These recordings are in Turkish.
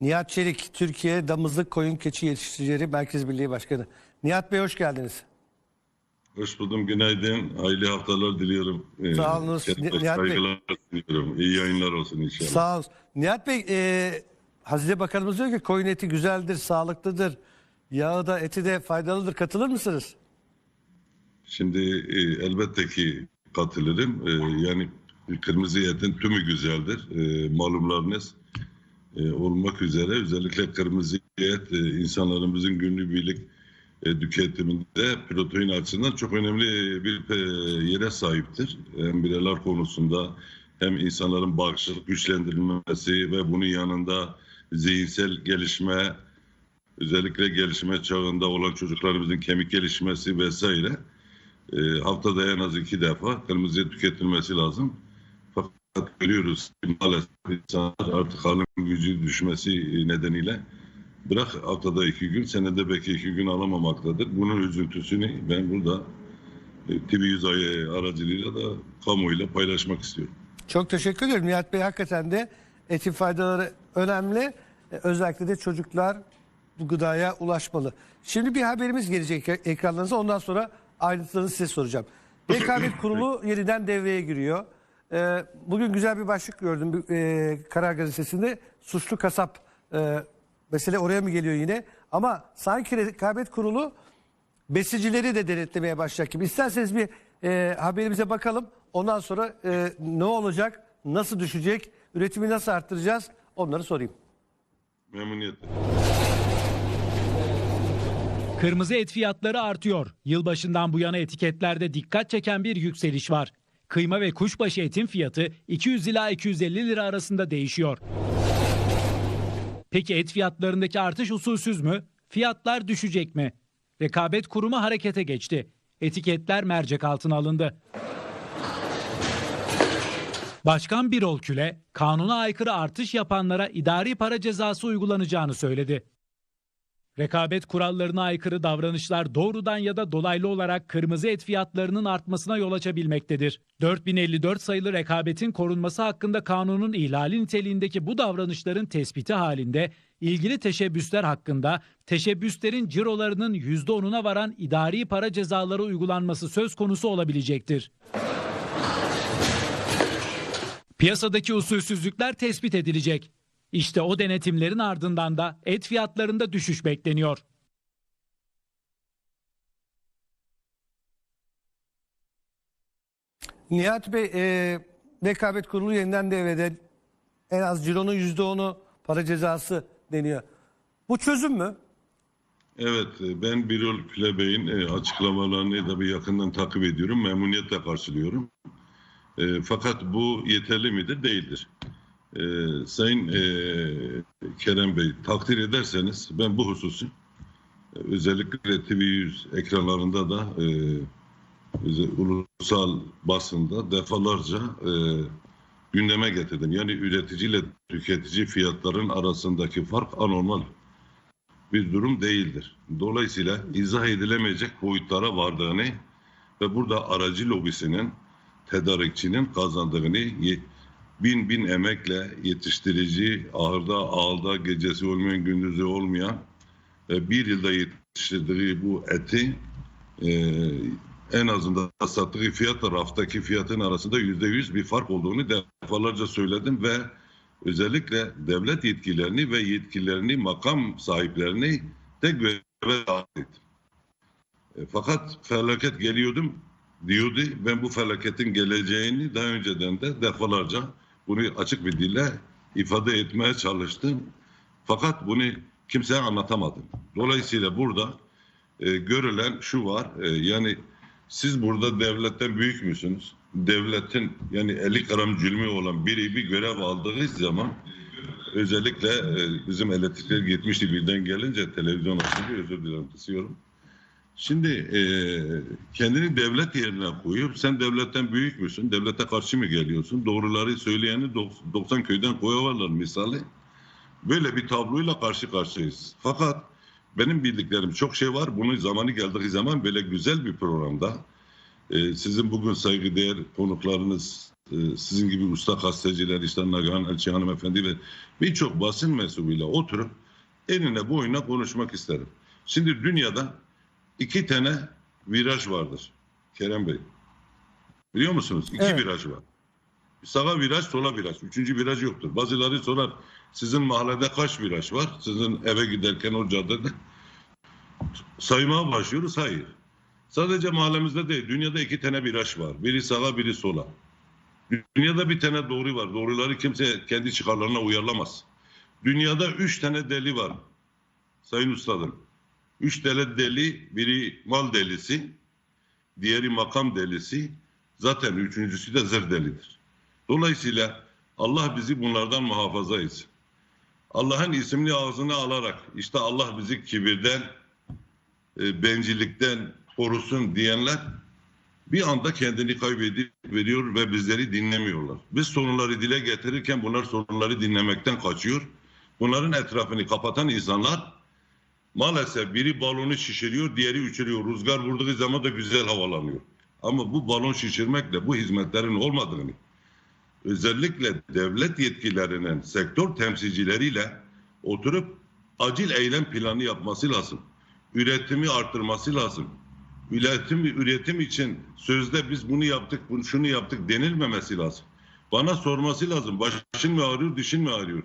Nihat Çelik, Türkiye Damızlık Koyun Keçi Yetiştiricileri Merkez Birliği Başkanı. Nihat Bey hoş geldiniz. Hoş buldum. Günaydın. Hayırlı haftalar diliyorum. Ee, Sağ olunuz. kendime Nihat Bey. Diliyorum. İyi yayınlar olsun inşallah. Sağ olun. Nihat Bey, e, Hazine Bakanımız diyor ki koyun eti güzeldir, sağlıklıdır. Yağı da eti de faydalıdır. Katılır mısınız? Şimdi e, elbette ki katılırım. E, yani kırmızı etin tümü güzeldir. E, malumlarınız e, olmak üzere özellikle kırmızı et e, insanlarımızın günlük e, tüketiminde protein açısından çok önemli bir e, yere sahiptir. Embriyolar konusunda hem insanların bağışıklık güçlendirilmesi ve bunun yanında zihinsel gelişme özellikle gelişme çağında olan çocuklarımızın kemik gelişmesi vesaire haftada en az iki defa kırmızı et tüketilmesi lazım. Fakat görüyoruz ki maalesef insanlar artık halın gücü düşmesi nedeniyle bırak haftada iki gün, senede belki iki gün alamamaktadır. Bunun üzüntüsünü ben burada e, TV100 ay- aracılığıyla da kamuoyuyla paylaşmak istiyorum. Çok teşekkür ederim. Nihat Bey hakikaten de etin faydaları önemli. E, Özellikle de çocuklar bu gıdaya ulaşmalı. Şimdi bir haberimiz gelecek ek- ekranlarınıza. Ondan sonra ayrıntılarını size soracağım. Rekabet Kurulu yeniden devreye giriyor. E, Bugün güzel bir başlık gördüm e, Karar Gazetesi'nde. Suçlu kasap e, mesele oraya mı geliyor yine? Ama sanki Rekabet Kurulu besicileri de denetlemeye başlayacak gibi. İsterseniz bir e, haberimize bakalım. Ondan sonra e, ne olacak, nasıl düşecek, üretimi nasıl arttıracağız onları sorayım. Memnuniyetle. Kırmızı et fiyatları artıyor. Yılbaşından bu yana etiketlerde dikkat çeken bir yükseliş var. Kıyma ve kuşbaşı etin fiyatı 200 ila 250 lira arasında değişiyor. Peki et fiyatlarındaki artış usulsüz mü? Fiyatlar düşecek mi? Rekabet Kurumu harekete geçti. Etiketler mercek altına alındı. Başkan Birol Küle, kanuna aykırı artış yapanlara idari para cezası uygulanacağını söyledi. Rekabet kurallarına aykırı davranışlar doğrudan ya da dolaylı olarak kırmızı et fiyatlarının artmasına yol açabilmektedir. 4054 sayılı rekabetin korunması hakkında kanunun ihlali niteliğindeki bu davranışların tespiti halinde ilgili teşebbüsler hakkında teşebbüslerin cirolarının %10'una varan idari para cezaları uygulanması söz konusu olabilecektir. Piyasadaki usulsüzlükler tespit edilecek. İşte o denetimlerin ardından da et fiyatlarında düşüş bekleniyor. Nihat Bey, e, Rekabet Kurulu yeniden devrede en az cironun %10'u para cezası deniyor. Bu çözüm mü? Evet, e, ben Birol Külebey'in e, açıklamalarını da bir yakından takip ediyorum. Memnuniyetle karşılıyorum. E, fakat bu yeterli midir? Değildir. E, Sayın e, Kerem Bey, takdir ederseniz ben bu hususu özellikle TV100 ekranlarında da e, ulusal basında defalarca e, gündeme getirdim. Yani üretici ile tüketici fiyatların arasındaki fark anormal bir durum değildir. Dolayısıyla izah edilemeyecek boyutlara vardığını ve burada aracı lobisinin, tedarikçinin kazandığını bin bin emekle yetiştirici, ahırda, ağılda, gecesi olmayan, gündüzü olmayan e, bir yılda yetiştirdiği bu eti e, en azından sattığı fiyatla raftaki fiyatın arasında yüzde yüz bir fark olduğunu defalarca söyledim ve özellikle devlet yetkilerini ve yetkilerini makam sahiplerini de göreve davet ettim. E, fakat felaket geliyordum diyordu. Ben bu felaketin geleceğini daha önceden de defalarca bunu açık bir dille ifade etmeye çalıştım. Fakat bunu kimseye anlatamadım. Dolayısıyla burada e, görülen şu var. e, yani siz burada devletten büyük müsünüz? Devletin yani 50 gram cülmü olan biri bir görev aldığı zaman özellikle e, bizim elektrikler gitmişti birden gelince televizyon açınca özür dilerim kısıyorum. Şimdi e, kendini devlet yerine koyup sen devletten büyük müsün? Devlete karşı mı geliyorsun? Doğruları söyleyeni dok- 90 köyden koyuyorlar misali. Böyle bir tabloyla karşı karşıyayız. Fakat benim bildiklerim çok şey var. Bunun zamanı geldiği zaman böyle güzel bir programda e, sizin bugün saygıdeğer konuklarınız e, sizin gibi usta gazeteciler, işte Nagihan Elçi hanımefendi ve birçok basın mensubuyla oturup enine boyuna konuşmak isterim. Şimdi dünyada iki tane viraj vardır Kerem Bey. Biliyor musunuz? İki Evet. viraj var. Sağa viraj, sola viraj. Üçüncü viraj yoktur. Bazıları sorar, sizin mahallede kaç viraj var? Sizin eve giderken o caddede saymaya başlıyoruz. Hayır. Sadece mahallemizde değil, dünyada iki tane viraj var. Biri sağa, biri sola. Dünyada bir tane doğru var. Doğruları kimse kendi çıkarlarına uyarlamaz. Dünyada üç tane deli var. Sayın Ustadım. Üç tane deli, biri mal delisi, diğeri makam delisi, zaten üçüncüsü de zır delidir. Dolayısıyla Allah bizi bunlardan muhafaza etsin. Allah'ın ismini ağzına alarak işte Allah bizi kibirden, e, bencillikten korusun diyenler bir anda kendini kaybedip veriyor ve bizleri dinlemiyorlar. Biz sorunları dile getirirken bunlar sorunları dinlemekten kaçıyor. Bunların etrafını kapatan insanlar maalesef biri balonu şişiriyor, diğeri uçuruyor. Rüzgar vurduğu zaman da güzel havalanıyor. Ama bu balon şişirmekle bu hizmetlerin olmadığını özellikle devlet yetkililerinin sektör temsilcileriyle oturup acil eylem planı yapması lazım. Üretimi arttırması lazım. Üretim, üretim için sözde biz bunu yaptık, bunu şunu yaptık denilmemesi lazım. Bana sorması lazım. Başın mı ağrıyor, dişin mi ağrıyor?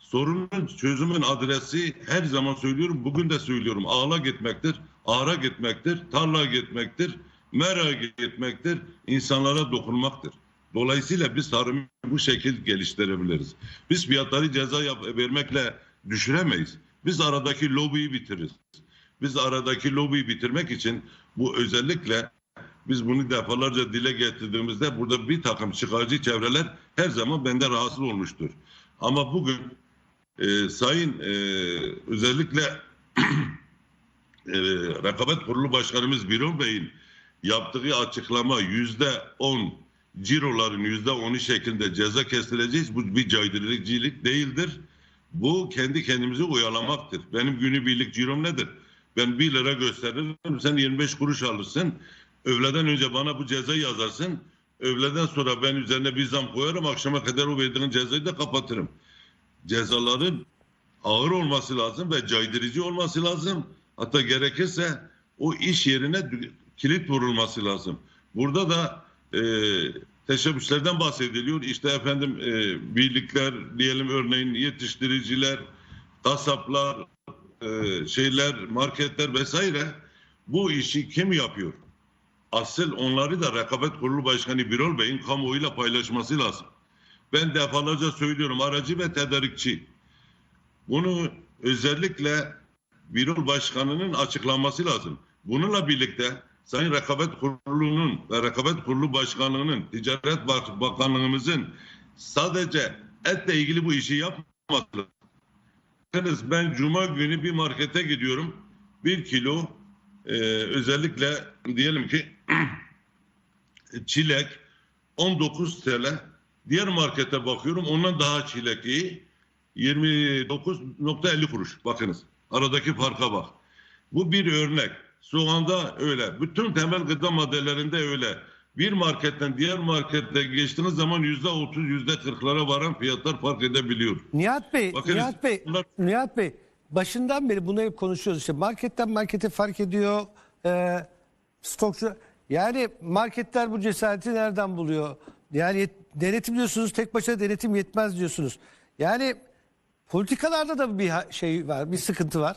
Sorunun çözümün adresi her zaman söylüyorum, bugün de söylüyorum. Ağla gitmektir, ağra gitmektir, tarla gitmektir, mera gitmektir, insanlara dokunmaktır. Dolayısıyla biz tarımı bu şekil geliştirebiliriz. Biz fiyatları ceza yap- vermekle düşüremeyiz. Biz aradaki lobiyi bitiririz. Biz aradaki lobiyi bitirmek için bu özellikle biz bunu defalarca dile getirdiğimizde burada bir takım çıkarcı çevreler her zaman bende rahatsız olmuştur. Ama bugün e, sayın e, özellikle e, Rekabet Kurulu Başkanımız Birol Bey'in yaptığı açıklama yüzde on ciroların yüzde onu şeklinde ceza kestireceğiz. Bu bir caydırıcılık değildir. Bu kendi kendimizi oyalamaktır. Benim günübirlik cirom nedir? Ben 1 lira gösteririm, sen 25 kuruş alırsın. Öğleden önce bana bu cezayı yazarsın. Öğleden sonra ben üzerine bir zam koyarım. Akşama kadar o verdiğin cezayı da kapatırım. Cezaların ağır olması lazım ve caydırıcı olması lazım. Hatta gerekirse o iş yerine kilit vurulması lazım. Burada da e, teşebbüslerden bahsediliyor. İşte efendim e, birlikler diyelim örneğin yetiştiriciler, kasaplar, e, şeyler, marketler vesaire bu işi kim yapıyor? Asıl onları da Rekabet Kurulu Başkanı Birol Bey'in kamuoyuyla paylaşması lazım. Ben defalarca söylüyorum aracı ve tedarikçi. Bunu özellikle Birol Başkanı'nın açıklanması lazım. Bununla birlikte Sayın Rekabet Kurulu'nun ve Rekabet Kurulu Başkanlığı'nın, Ticaret Bak- Bakanlığımızın sadece etle ilgili bu işi yapmaması lazım. Ben Cuma günü bir markete gidiyorum. Bir kilo e, özellikle diyelim ki çilek 19 TL. Diğer markete bakıyorum ondan daha çilek iyi. 29.50 kuruş. Bakınız aradaki farka bak. Bu bir örnek. Soğanda öyle. Bütün temel gıda maddelerinde öyle. Bir marketten diğer markete geçtiğiniz zaman yüzde otuz, yüzde kırklara varan fiyatlar fark edebiliyor. Nihat Bey, Bakınız, Nihat Bey, bunlar- Nihat Bey başından beri bunu hep konuşuyoruz. İşte marketten markete fark ediyor. E, stokçu yani marketler bu cesareti nereden buluyor? Yani denetim diyorsunuz tek başına denetim yetmez diyorsunuz. Yani politikalarda da bir şey var, bir sıkıntı var.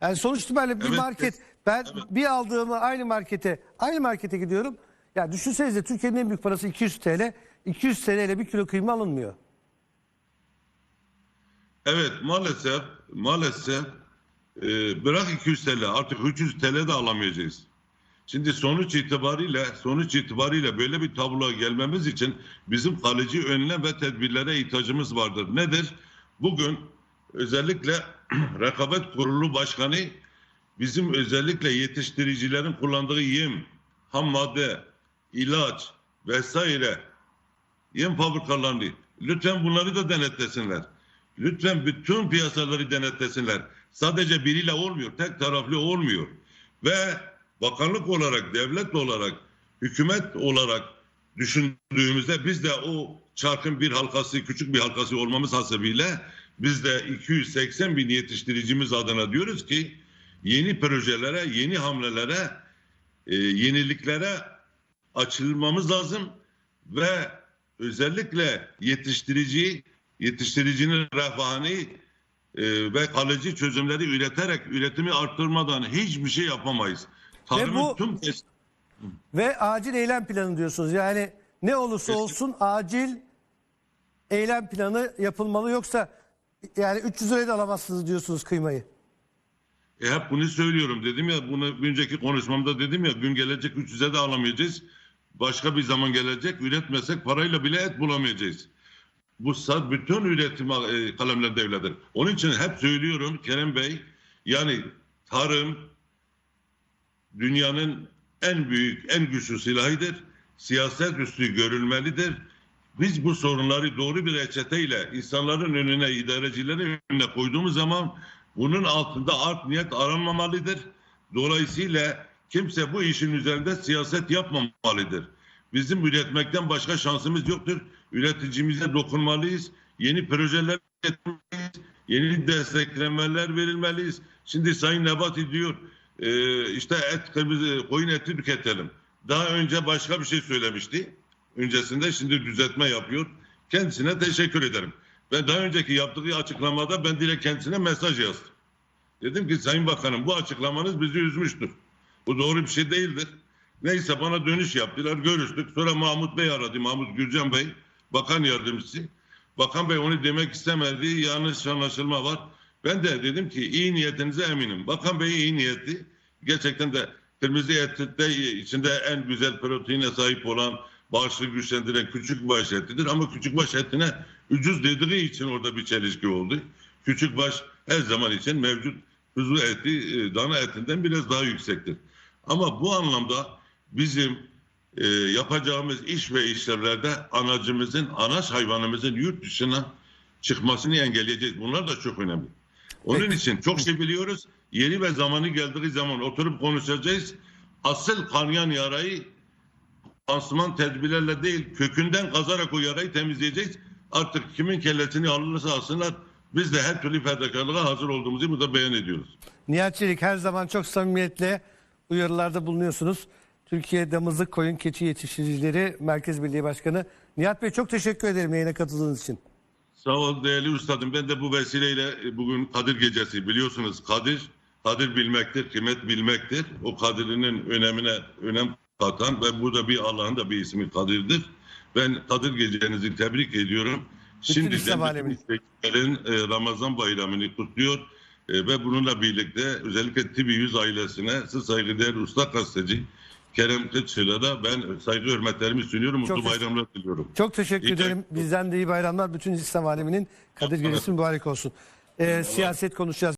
Yani sonuç itibariyle bir Evet, market evet. ben bir aldığımı aynı markete aynı markete gidiyorum. Ya düşünsenize Türkiye'nin en büyük parası 200 TL. 200 TL ile bir kilo kıyma alınmıyor. Evet maalesef maalesef e, bırak 200 TL artık 300 TL de alamayacağız. Şimdi sonuç itibariyle sonuç itibariyle böyle bir tabloya gelmemiz için bizim kalıcı önlem ve tedbirlere ihtiyacımız vardır. Nedir? Bugün özellikle Rekabet Kurulu Başkanı bizim özellikle yetiştiricilerin kullandığı yem, ham madde, ilaç vesaire yem fabrikalarını lütfen bunları da denetlesinler. Lütfen bütün piyasaları denetlesinler. Sadece biriyle olmuyor, tek taraflı olmuyor. Ve bakanlık olarak, devlet olarak, hükümet olarak düşündüğümüzde biz de o çarkın bir halkası, küçük bir halkası olmamız hasebiyle biz de 280 bin yetiştiricimiz adına diyoruz ki yeni projelere, yeni hamlelere, e, yeniliklere açılmamız lazım ve özellikle yetiştirici, yetiştiricinin refahını e, ve kalıcı çözümleri üreterek üretimi arttırmadan hiçbir şey yapamayız. Tarımın bu- tüm Ve acil eylem planı diyorsunuz. Yani ne olursa olsun acil eylem planı yapılmalı yoksa yani 300 liraya da alamazsınız diyorsunuz kıymayı. E hep bunu söylüyorum dedim ya bunu önceki konuşmamda dedim ya gün gelecek 300'e de alamayacağız. Başka bir zaman gelecek üretmesek parayla bile et bulamayacağız. Bu sad bütün üretim e, kalemler devledir. Onun için hep söylüyorum Kerem Bey yani tarım dünyanın en büyük en güçlü silahıdır. Siyaset üstü görülmelidir. Biz bu sorunları doğru bir reçeteyle insanların önüne, idarecilerin önüne koyduğumuz zaman bunun altında art niyet aranmamalıdır. Dolayısıyla kimse bu işin üzerinde siyaset yapmamalıdır. Bizim üretmekten başka şansımız yoktur. Üreticimize dokunmalıyız. Yeni projeler üretmeliyiz. Yeni desteklemeler verilmeliyiz. Şimdi Sayın Nebati diyor e, işte et kırmızı koyun eti tüketelim. Daha önce başka bir şey söylemişti. Öncesinde şimdi düzeltme yapıyor. Kendisine teşekkür ederim. Ve daha önceki yaptığı açıklamada ben direkt kendisine mesaj yazdım. Dedim ki Sayın Bakanım bu açıklamanız bizi üzmüştür. Bu doğru bir şey değildir. Neyse bana dönüş yaptılar. Görüştük. Sonra Mahmut Bey aradı. Mahmut Gürcan Bey. Bakan yardımcısı. Bakan Bey onu demek istemedi. Yanlış anlaşılma var. Ben de dedim ki iyi niyetinize eminim. Bakan Bey iyi niyetli. Gerçekten de kırmızı ette içinde en güzel proteine sahip olan bağışıklığı güçlendiren küçük baş etidir. Ama küçük baş etine ucuz dediği için orada bir çelişki oldu. Küçük baş her zaman için mevcut kuzu eti e, dana etinden biraz daha yüksektir. Ama bu anlamda bizim e, yapacağımız iş ve işlevlerde anacımızın, anaç hayvanımızın yurt dışına çıkmasını engelleyeceğiz. Bunlar da çok önemli. Onun Peki. için çok şey biliyoruz. Yeri ve zamanı geldiği zaman oturup konuşacağız. Asıl kanayan yarayı pansuman tedbirlerle değil kökünden kazarak o yarayı temizleyeceğiz. Artık kimin kellesini alırsa alsınlar biz de her türlü fedakarlığa hazır olduğumuzu burada beyan ediyoruz. Nihat Çelik her zaman çok samimiyetle uyarılarda bulunuyorsunuz. Türkiye Damızlık Koyun Keçi Yetiştiricileri Merkez Birliği Başkanı. Nihat Bey çok teşekkür ederim yayına katıldığınız için. Sağ ol değerli üstadım. Ben de bu vesileyle e, bugün Kadir Gecesi biliyorsunuz Kadir, Kadir bilmektir, kıymet bilmektir. O Kadir'inin önemine önem katan ve burada bir Allah'ın da bir ismi Kadir'dir. Ben Kadir Gecenizi tebrik ediyorum. Alemini. bütün e, Ramazan bayramını kutluyor. E, ve bununla birlikte özellikle TV100 ailesine siz saygıdeğer usta gazeteci Kerem Kıççı'la da ben saygı hürmetlerimi sunuyorum. Mutlu Çok bayramlar diliyorum. Çok teşekkür İyi ederim. Bizden de iyi bayramlar. Bütün İslam aleminin Kadir Gecesi mübarek olsun. Ee, siyaset konuşacağız.